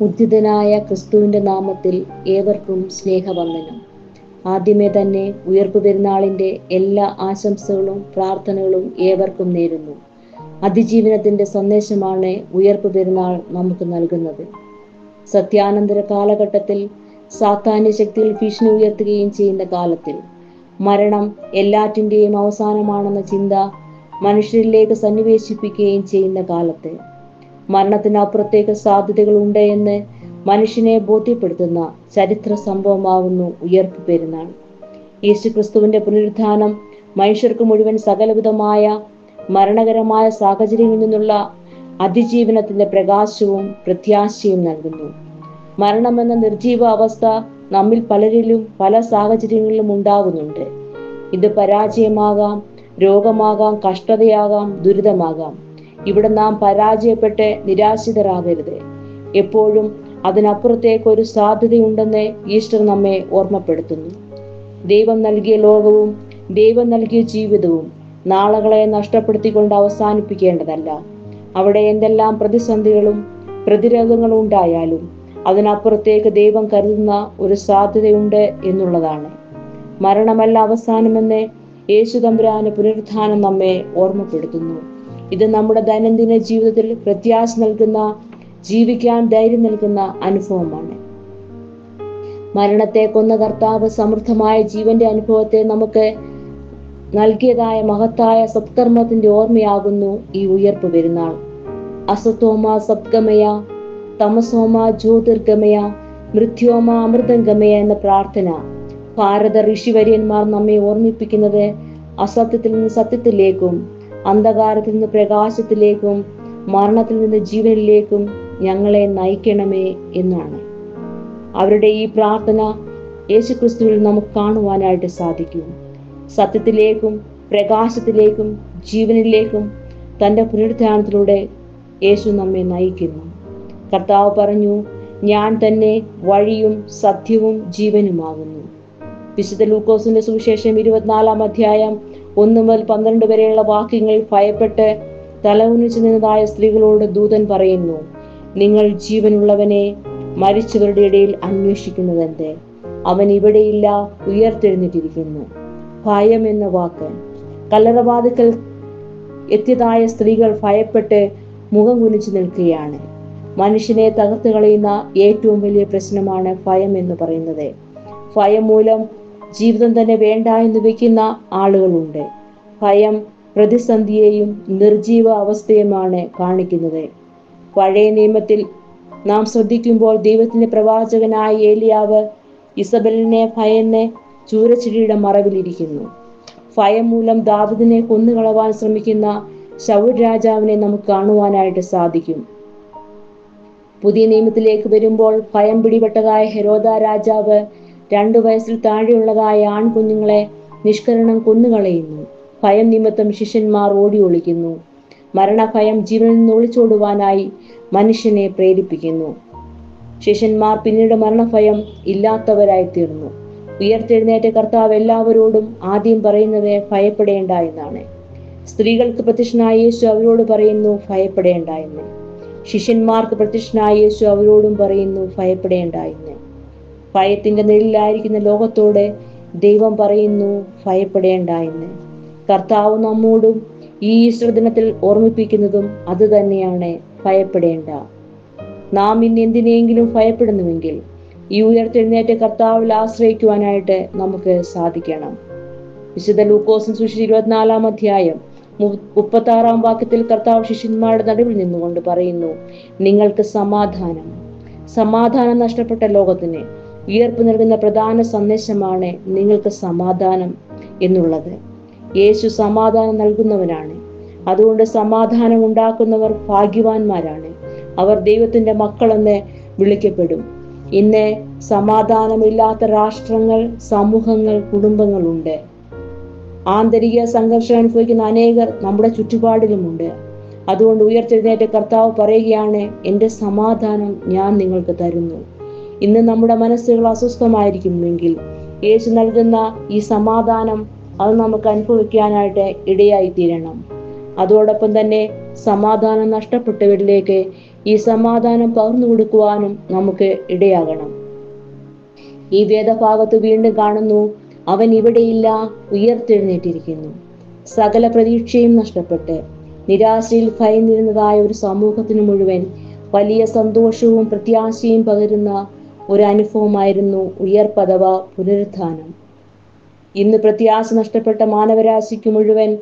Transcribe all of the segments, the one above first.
ഉദ്ധിതനായ ക്രിസ്തുവിന്റെ നാമത്തിൽ ഏവർക്കും സ്നേഹവന്ദനം. ആദ്യമേ തന്നെ ഉയർപ്പ് പെരുന്നാളിന്റെ എല്ലാ ആശംസകളും പ്രാർത്ഥനകളും ഏവർക്കും നേരുന്നു. അതിജീവനത്തിന്റെ സന്ദേശമാണ് ഉയർപ്പ് പെരുന്നാൾ നമുക്ക് നൽകുന്നത്. സത്യാനന്തര കാലഘട്ടത്തിൽ സാത്താന്യ ശക്തിയിൽ ഭീഷണി ഉയർത്തുകയും ചെയ്യുന്ന കാലത്തിൽ മരണം എല്ലാറ്റിന്റെയും അവസാനമാണെന്ന ചിന്ത മനുഷ്യരിലേക്ക് സന്നിവേശിപ്പിക്കുകയും ചെയ്യുന്ന കാലത്ത് മരണത്തിനപ്പുറത്തേക്ക് സാധ്യതകൾ എന്ന് മനുഷ്യനെ ബോധ്യപ്പെടുത്തുന്ന ചരിത്ര സംഭവമാവുന്നു ഉയർപ്പ് പെരുന്നാൾ. യേശു ക്രിസ്തുവിന്റെ പുനരുത്ഥാനം മനുഷ്യർക്ക് മുഴുവൻ സകലവിധമായ മരണകരമായ സാഹചര്യങ്ങളിൽ നിന്നുള്ള അതിജീവനത്തിന്റെ പ്രകാശവും പ്രത്യാശയും നൽകുന്നു. മരണമെന്ന നിർജീവ അവസ്ഥ നമ്മിൽ പലരിലും പല സാഹചര്യങ്ങളിലും ഉണ്ടാകുന്നുണ്ട് ഇത് പരാജയമാകാം രോഗമാകാം കഷ്ടതയാകാം ദുരിതമാകാം. ഇവിടെ നാം പരാജയപ്പെട്ട് നിരാശിതരാകരുത്. എപ്പോഴും അതിനപ്പുറത്തേക്ക് ഒരു സാധ്യതയുണ്ടെന്ന് ഈസ്റ്റർ നമ്മെ ഓർമ്മപ്പെടുത്തുന്നു. ദൈവം നൽകിയ ലോകവും ദൈവം നൽകിയ ജീവിതവും നാളകളെ നഷ്ടപ്പെടുത്തിക്കൊണ്ട് അവസാനിപ്പിക്കേണ്ടതല്ല. അവിടെ എന്തെല്ലാം പ്രതിസന്ധികളും പ്രതിരോധങ്ങളും ഉണ്ടായാലും അതിനപ്പുറത്തേക്ക് ദൈവം കരുതുന്ന ഒരു സാധ്യതയുണ്ട് എന്നുള്ളതാണ്. മരണമല്ല അവസാനമെന്ന് യേശു തമ്പുരാന് പുനരുത്ഥാനം നമ്മെ ഓർമ്മപ്പെടുത്തുന്നു. ഇത് നമ്മുടെ ദൈനംദിന ജീവിതത്തിൽ പ്രത്യാശ നൽകുന്ന ജീവിക്കാൻ ധൈര്യം നൽകുന്ന അനുഭവമാണ്. മരണത്തെ കൊന്ന കർത്താവ് സമൃദ്ധമായ ജീവന്റെ അനുഭവത്തെ നമുക്ക് നൽകിയതായ മഹത്തായ സത്കർമ്മത്തിന്റെ ഓർമ്മയാകുന്നു ഈ ഉയർപ്പ് പെരുന്നാൾ. അസത്തോമ സത്ഗമയ തമസോമ ജ്യോതിർഗമയ മൃത്യോമ അമൃതംഗമയ എന്ന പ്രാർത്ഥന ഭാരത ഋഷിവര്യന്മാർ നമ്മെ ഓർമ്മിപ്പിക്കുന്നത് അസത്യത്തിൽ നിന്ന് സത്യത്തിലേക്കും അന്ധകാരത്തിൽ നിന്ന് പ്രകാശത്തിലേക്കും മരണത്തിൽ നിന്ന് ജീവനിലേക്കും ഞങ്ങളെ നയിക്കണമേ എന്നാണ്. അവരുടെ ഈ പ്രാർത്ഥന യേശുക്രിസ്തുവിൽ നമുക്ക് കാണുവാനായിട്ട് സാധിക്കും. സത്യത്തിലേക്കും പ്രകാശത്തിലേക്കും ജീവനിലേക്കും തന്റെ പുനരുദ്ധാനത്തിലൂടെ യേശു നമ്മെ നയിക്കുന്നു. കർത്താവ് പറഞ്ഞു ഞാൻ തന്നെ വഴിയും സത്യവും ജീവനുമാകുന്നു. വിശുദ്ധ ലൂക്കോസിന്റെ സുവിശേഷം ഇരുപത്തിനാലാം അധ്യായം ഒന്ന് മുതൽ പന്ത്രണ്ട് വരെയുള്ള വാക്യങ്ങൾ ഭയപ്പെട്ട് തലകുനിച്ചു നിന്നതായ സ്ത്രീകളോട് ദൂതൻ പറയുന്നു നിങ്ങൾ ജീവനുള്ളവനെ മരിച്ചവരുടെ ഇടയിൽ അന്വേഷിക്കുന്നതെന്ത്? അവൻ ഇവിടെയില്ല ഉയർത്തെഴുന്നിട്ടിരിക്കുന്നു ഭയം എന്ന വാക്ക്. കല്ലറവാതിക്കൽ എത്തിയതായ സ്ത്രീകൾ ഭയപ്പെട്ട് മുഖം കുനിച്ചു നിൽക്കുകയാണ്. മനുഷ്യനെ തകർത്ത് കളയുന്ന ഏറ്റവും വലിയ പ്രശ്നമാണ് ഭയം എന്ന് പറയുന്നത്. ഭയം മൂലം ജീവിതം തന്നെ വേണ്ട എന്ന് വെക്കുന്ന ആളുകളുണ്ട്. ഭയം പ്രതിസന്ധിയെയും നിർജീവ അവസ്ഥയുമാണ് കാണിക്കുന്നത്. പഴയ നിയമത്തിൽ നാം ശ്രദ്ധിക്കുമ്പോൾ ദൈവത്തിന്റെ പ്രവാചകനായ ഏലിയാവ് ഇസബലിനെ ഭയന്ന് ചൂരച്ചിടിയുടെ മറവിലിരിക്കുന്നു. ഭയം മൂലം ദാവിദിനെ കൊന്നുകളവാൻ ശ്രമിക്കുന്ന ശൗർ രാജാവിനെ നമുക്ക് കാണുവാനായിട്ട് സാധിക്കും. പുതിയ നിയമത്തിലേക്ക് വരുമ്പോൾ ഭയം പിടിപെട്ടതായ ഹെരോദ രാജാവ് രണ്ടു വയസ്സിൽ താഴെയുള്ളതായ ആൺകുഞ്ഞുങ്ങളെ നിഷ്കരണം കൊന്നുകളയുന്നു. ഭയം നിമിത്തം ശിഷ്യന്മാർ ഓടി ഒളിക്കുന്നു. മരണഭയം ജീവനിൽ നിന്ന് ഒളിച്ചോടുവാനായി മനുഷ്യനെ പ്രേരിപ്പിക്കുന്നു. ശിഷ്യന്മാർ പിന്നീട് മരണഭയം ഇല്ലാത്തവരായി തീർന്നു. ഉയർത്തെഴുന്നേറ്റ കർത്താവ് എല്ലാവരോടും ആദ്യം പറയുന്നത് ഭയപ്പെടേണ്ട എന്നാണ് സ്ത്രീകൾക്ക് പ്രത്യക്ഷനായ യേശു അവരോട് പറയുന്നു ഭയപ്പെടേണ്ട എന്ന് ശിഷ്യന്മാർക്ക് പ്രത്യക്ഷനായ യേശു അവരോടും പറയുന്നു ഭയപ്പെടേണ്ട എന്ന് ഭയത്തിന്റെ നിഴലിലായിരിക്കുന്ന ലോകത്തോട് ദൈവം പറയുന്നു ഭയപ്പെടേണ്ട എന്ന്. കർത്താവ് നമ്മോടും ഈ ഈസ്റ്റർ ദിനത്തിൽ ഓർമ്മിപ്പിക്കുന്നതും അത് തന്നെയാണ് ഭയപ്പെടേണ്ട നാം ഇന്ന് എന്തിനെങ്കിലും ഭയപ്പെടുന്നുവെങ്കിൽ ഈ ഉയർത്തെഴുന്നേറ്റ കർത്താവിൽ ആശ്രയിക്കുവാനായിട്ട് നമുക്ക് സാധിക്കണം. വിശുദ്ധ ലൂക്കോസിൻ സുശി ഇരുപത്തിനാലാം അധ്യായം മുപ്പത്തി ആറാം വാക്യത്തിൽ കർത്താവ് ശിഷ്യന്മാരുടെ നടുവിൽ നിന്നുകൊണ്ട് പറയുന്നു നിങ്ങൾക്ക് സമാധാനം. സമാധാനം നഷ്ടപ്പെട്ട ലോകത്തിന് ഉയർപ്പ് നൽകുന്ന പ്രധാന സന്ദേശമാണ് നിങ്ങൾക്ക് സമാധാനം എന്നുള്ളത്. യേശു സമാധാനം നൽകുന്നവനാണ്. അതുകൊണ്ട് സമാധാനം ഉണ്ടാക്കുന്നവർ ഭാഗ്യവാന്മാരാണ്. അവർ ദൈവത്തിന്റെ മക്കളെന്ന് വിളിക്കപ്പെടും. ഇന്ന് സമാധാനമില്ലാത്ത രാഷ്ട്രങ്ങൾ സമൂഹങ്ങൾ കുടുംബങ്ങളുണ്ട്. ആന്തരിക സംഘർഷം അനുഭവിക്കുന്ന അനേകർ നമ്മുടെ ചുറ്റുപാടിലുമുണ്ട്. അതുകൊണ്ട് ഉയർത്തെഴുന്നേറ്റ കർത്താവ് പറയുകയാണ് എന്റെ സമാധാനം ഞാൻ നിങ്ങൾക്ക് തരുന്നു. ഇന്ന് നമ്മുടെ മനസ്സുകൾ അസ്വസ്ഥമായിരിക്കുമെങ്കിൽ യേശു നൽകുന്ന ഈ സമാധാനം അത് നമുക്ക് അനുഭവിക്കാനായിട്ട് ഇടയായി തീരണം അതോടൊപ്പം തന്നെ സമാധാനം നഷ്ടപ്പെട്ടവരിലേക്ക് ഈ സമാധാനം പകർന്നു കൊടുക്കുവാനും നമുക്ക് ഇടയാകണം. ഈ വേദഭാഗത്ത് വീണ്ടും കാണുന്നു അവൻ ഇവിടെയില്ല ഉയർത്തെഴുന്നേറ്റിരിക്കുന്നു. സകല പ്രതീക്ഷയും നഷ്ടപ്പെട്ട് നിരാശയിൽ ഭയന്നിരുന്നതായ ഒരു സമൂഹത്തിന് മുഴുവൻ വലിയ സന്തോഷവും പ്രത്യാശയും പകരുന്ന ഒരു അനുഭവമായിരുന്നു ഉയർപ്പഥവ പുനരുത്ഥാനം. ഇന്ന് പ്രത്യാശ നഷ്ടപ്പെട്ട മാനവരാശിക്ക് മുഴുവൻ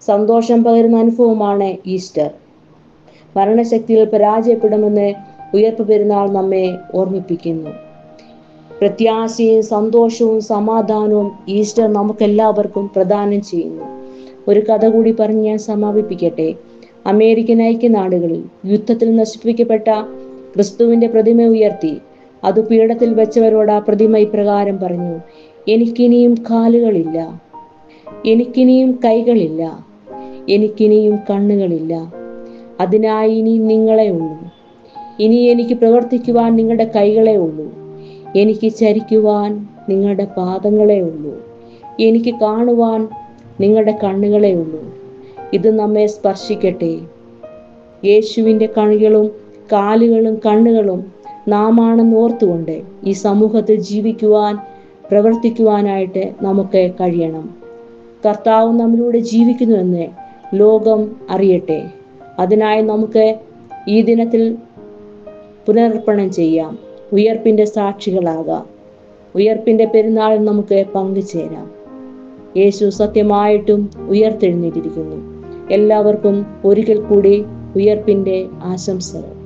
സന്തോഷം പകരുന്ന അനുഭവമാണ് ഈസ്റ്റർ. മരണശക്തിയിൽ പരാജയപ്പെടുമെന്ന് ഉയർപ്പ് പെരുന്നാൾ നമ്മെ ഓർമ്മിപ്പിക്കുന്നു. പ്രത്യാശയും സന്തോഷവും സമാധാനവും ഈസ്റ്റർ നമുക്കെല്ലാവർക്കും പ്രദാനം ചെയ്യുന്നു. ഒരു കഥ കൂടി പറഞ്ഞ് ഞാൻ സമാപിപ്പിക്കട്ടെ. അമേരിക്കൻ ഐക്യനാടുകളിൽ യുദ്ധത്തിൽ നശിപ്പിക്കപ്പെട്ട ക്രിസ്തുവിന്റെ പ്രതിമ ഉയർത്തി. അത് പീഠത്തിൽ വെച്ചവരോട് ആ പ്രതിമ ഇപ്രകാരം പറഞ്ഞു എനിക്കിനിയും കാലുകളില്ല. എനിക്കിനിയും കൈകളില്ല. എനിക്കിനിയും കണ്ണുകളില്ല. അതിനായി ഇനി നിങ്ങളെ ഉള്ളൂ. ഇനി എനിക്ക് പ്രവർത്തിക്കുവാൻ നിങ്ങളുടെ കൈകളെ ഉള്ളൂ. എനിക്ക് ചരിക്കുവാൻ നിങ്ങളുടെ പാദങ്ങളെ ഉള്ളൂ. എനിക്ക് കാണുവാൻ നിങ്ങളുടെ കണ്ണുകളെ ഉള്ളൂ. ഇത് നമ്മെ സ്പർശിക്കട്ടെ. യേശുവിന്റെ കണികളും കാലുകളും കണ്ണുകളും നാം ആണെന്ന് ഓർത്തുകൊണ്ട് ഈ സമൂഹത്തിൽ ജീവിക്കുവാൻ പ്രവർത്തിക്കുവാനായിട്ട് നമുക്ക് കഴിയണം. കർത്താവ് നമ്മിലൂടെ ജീവിക്കുന്നുവെന്ന് ലോകം അറിയട്ടെ. അതിനായി നമുക്ക് ഈ ദിനത്തിൽ പുനരർപ്പണം ചെയ്യാം. ഉയർപ്പിന്റെ സാക്ഷികളാകാം. ഉയർപ്പിന്റെ പെരുന്നാളിൽ നമുക്ക് പങ്കുചേരാം. യേശു സത്യമായിട്ടും ഉയർത്തെഴുന്നേറ്റിരിക്കുന്നു. എല്ലാവർക്കും ഒരിക്കൽ കൂടി ഉയർപ്പിന്റെ ആശംസകൾ.